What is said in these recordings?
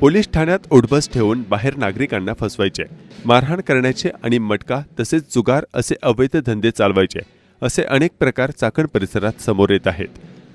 Police ठाण्यात ओढबस ठेवून बाहेर नागरिकांना फसवायचे. मारहाण करण्याचे आणि मटका तसेच जुगार असे अवैध धंदे चालवायचे असे अनेक प्रकार चाकण परिसरात समोर येत आहेत.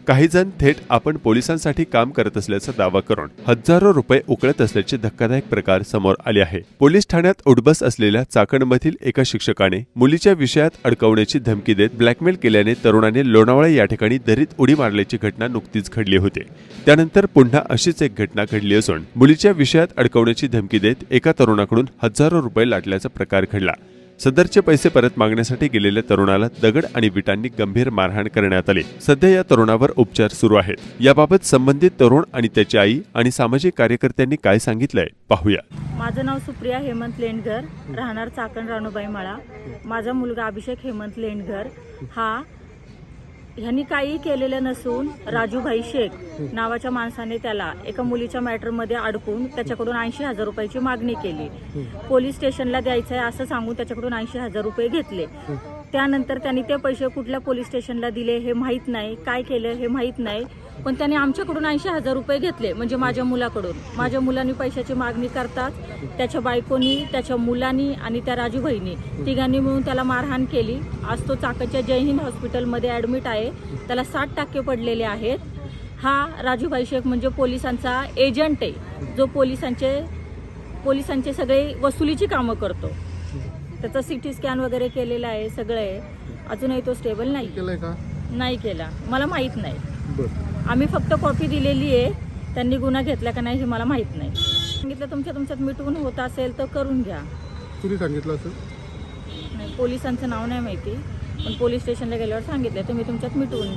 काही जण थेट आपण पोलिसांसाठी काम करत असल्याचा दावा करून हजारो रुपये उकळत असल्याचे धक्कादायक प्रकार समोर आले आहे. पोलीस ठाण्यात उडबस असलेल्या चाकणमधील एका शिक्षकाने मुलीच्या विषयात अडकवण्याची धमकी देत ब्लॅकमेल केल्याने तरुणाने लोणावळा या ठिकाणी दरीत उडी मारल्याची घटना नुकतीच घडली होती. त्यानंतर पुन्हा अशीच एक घटना घडली असून मुलीच्या विषयात अडकवण्याची धमकी देत एका तरुणाकडून हजारो रुपये लाटल्याचा प्रकार घडला. सदरचे पैसे परत मागण्यासाठी गेलेल्या तरुणाला दगड आणि विटांनी गंभीर मारहाण करण्यात आली. सध्या या तरुणावर उपचार सुरू आहेत. याबाबत संबंधित तरुण आणि त्याची आई आणि सामाजिक कार्यकर्त्यांनी काय सांगितलंय पाहूया. माझं नाव सुप्रिया हेमंत लेंडघर राहणार चाकण राणूबाई मळा माझा मुलगा अभिषेक हेमंत लेंडघर. हा ह्यांनी काही केलेलं नसून राजूभाई शेख नावाच्या माणसाने त्याला एका मुलीच्या मॅटरमध्ये अडकून त्याच्याकडून ऐंशी हजार रुपयाची मागणी केली. पोलीस स्टेशनला द्यायचं आहे असं सांगून त्याच्याकडून ऐंशी हजार रुपये घेतले. त्यानंतर त्यांनी ते पैसे कुठल्या पोलीस स्टेशनला दिले हे माहीत नाही. काय केलं हे माहीत नाही. पण त्यांनी आमच्याकडून ऐंशी हजार रुपये घेतले म्हणजे माझ्या मुलाकडून. माझ्या मुलांनी पैशाची मागणी करतात. त्याच्या बायकोनी त्याच्या मुलांनी आणि त्या राजूभाईनी तिघांनी मिळून त्याला मारहाण केली. आज तो चाकणच्या जय हिंद हॉस्पिटलमध्ये ॲडमिट आहे. त्याला साठ टक्के पडलेले आहेत. हा राजूभाई शेख म्हणजे पोलिसांचा एजंट आहे. जो पोलिसांचे पोलिसांचे सगळे वसुलीची कामं करतो. त्याचा सी टी स्कॅन वगैरे केलेला आहे सगळं आहे. अजूनही तो स्टेबल नाही. केलंय का? नाही केला. मला माहीत नाही. बर. आम्ही फक्त कॉपी दिलेली आहे. त्यांनी गुन्हा घेतला का नाही हे मला माहीत नाही. सांगितलं तुमच्या तुमच्यात मिटवून होत असेल तर करून घ्या. कुणी सांगितलं असं? नाही पोलिसांचं नाव नाही माहिती. पण पोलीस स्टेशनला गेल्यावर सांगितलं तुम्ही तुमच्यात मिटवून